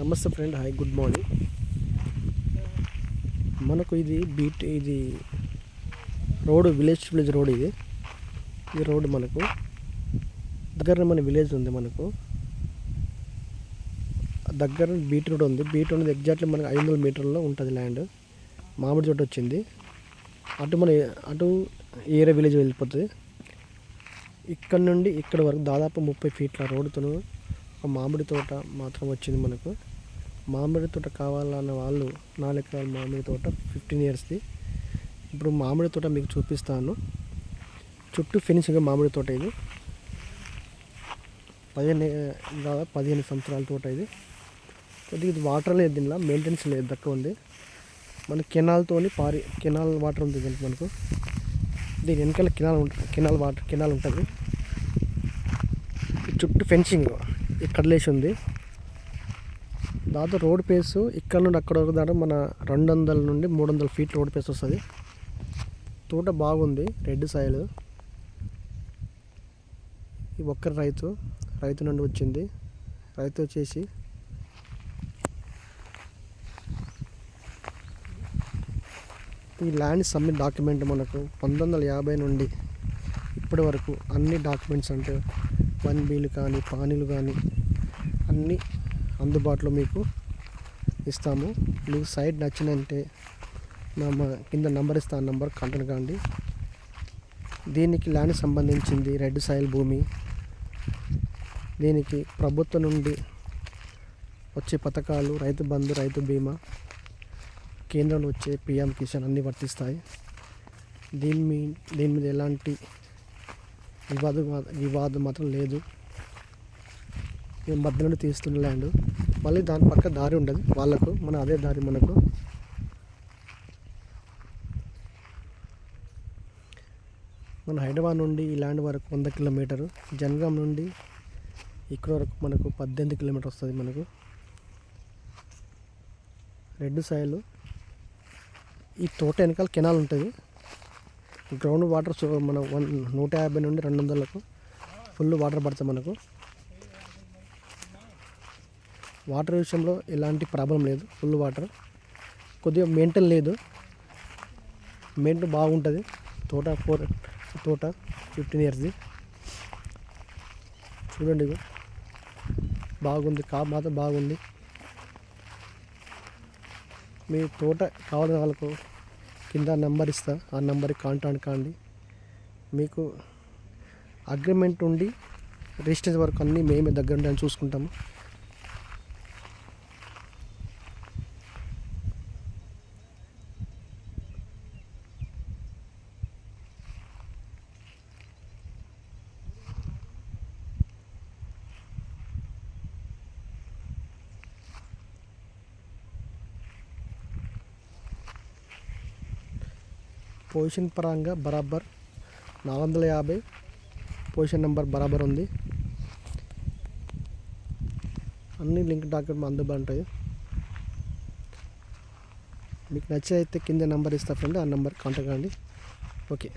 నమస్తే friend hi good morning. మనకు ఇది బీట్ ఇది రోడ్ విలేజ్ విలేజ్ రోడ్ ఇది. ఈ రోడ్ మనకు దగ్గరనే మన విలేజ్ ఉంది మనకు. దగ్గర బీట్ రోడ్ ఉంది. బీట్ రోడ్ ఎగ్జాక్ట్లీ మనకు ఐదు వందల మీటర్లో ఉంటుంది ల్యాండ్. మామిడి తోట వచ్చింది. అటు మన అటు ఏరే విలేజ్ వెళ్ళిపోతుంది. ఇక్కడ నుండి ఇక్కడ వరకు దాదాపు ముప్పై ఫీట్ల రోడ్డుతో ఒక మామిడి తోట మాత్రం వచ్చింది మనకు. మామిడి తోట కావాలన్న వాళ్ళు నాలుగు ఎకరాల మామిడి తోట ఫిఫ్టీన్ ఇయర్స్ది. ఇప్పుడు మామిడి తోట మీకు చూపిస్తాను. చుట్టూ ఫినిషింగ్ మామిడి తోట ఇది. పదిహేను దాదాపు పదిహేను సంవత్సరాల తోట ఇది. కొద్దిగా ఇది వాటర్ లేదు దీనిలో మెయింటెనెన్స్ లేదు తక్కువ ఉంది. మన కెనాల్తో పారి కెనాల్ వాటర్ ఉంది దీనికి మనకు. దీని వెనకాల కెనాల్ ఉంటుంది కెనాల్ వాటర్ కెనాల్ ఉంటుంది. చుట్టూ ఫెన్సింగ్. ఇక్కడ లేచి ఉంది. దాదాపు రోడ్ పేసు ఇక్కడ నుండి అక్కడ వరకు దాకా మన రెండు వందల నుండి మూడు వందల ఫీట్ రోడ్ పేస్ వస్తుంది. తోట బాగుంది రెడ్ సాయిల్ ఈ ఒక్కరి రైతు రైతు నుండి వచ్చింది. రైతు వచ్చేసి ఈ ల్యాండ్ సబ్మిట్ డాక్యుమెంట్ మనకు పంతొమ్మిది వందల యాభై నుండి ఇప్పటి వరకు అన్ని డాక్యుమెంట్స్ అంటే వన్ బీలు కానీ పానీలు కానీ అన్నీ అందుబాటులో మీకు ఇస్తాము. మీకు సైట్ నచ్చినంటే నా మా కింద నంబర్ ఇస్తాను నంబర్ కాంటాక్ట్ కాండి. దీనికి ల్యాండ్ సంబంధించింది రెడ్ సాయిల్ భూమి. దీనికి ప్రభుత్వం నుండి వచ్చే పథకాలు రైతు బంధు రైతు బీమా కేంద్రంలో వచ్చే పిఎం కిసాన్ అన్నీ వర్తిస్తాయి. దీని మీ దీని మీద ఎలాంటి వివాదం వివాదం మాత్రం లేదు. మేము మధ్య నుండి తీస్తున్న ల్యాండ్. మళ్ళీ దాని పక్క దారి ఉండదు. వాళ్ళకు మన అదే దారి మనకు. మన హైదరాబాద్ నుండి ఈ ల్యాండ్ వరకు వంద కిలోమీటరు. జనగాం నుండి ఇక్కడ వరకు మనకు పద్దెనిమిది కిలోమీటర్ వస్తుంది మనకు. రెండు సాయిల్ ఈ తోట వెనకాల కెనాల్ ఉంటుంది. గ్రౌండ్ వాటర్ సో మన వన్ నూట యాభై నుండి రెండు వందలకు ఫుల్ వాటర్ పడతాం మనకు. వాటర్ విషయంలో ఎలాంటి ప్రాబ్లం లేదు ఫుల్ వాటర్ కొద్దిగా మెయింటైన్ లేదు. మెయింటైన్ బాగుంటుంది. తోట ఫోర్ తోట ఫిఫ్టీన్ ఇయర్స్ది చూడండి బాగుంది కా మాత్రం బాగుంది. మీ తోట కావాలని వాళ్ళకు కింద నెంబర్ ఇస్తా. ఆ నెంబర్కి కాంటాక్ట్ కాండి. మీకు అగ్రిమెంట్ ఉండి రిజిస్ట్రేషన్ వరకు అన్నీ మేమే దగ్గర ఉండి చూసుకుంటాము. పొజిషన్ పరంగా బరాబర్ నాలుగు వందల యాభై. పొజిషన్ నెంబర్ బరాబర్ ఉంది. అన్ని లింక్ డాక్యుమెంట్ అందుబాటు ఉంటాయి. మీకు నచ్చితే కింద నెంబర్ ఇస్తా ఫ్రెండ్ ఆ నెంబర్ కాంటాక్ట్ అండి ఓకే.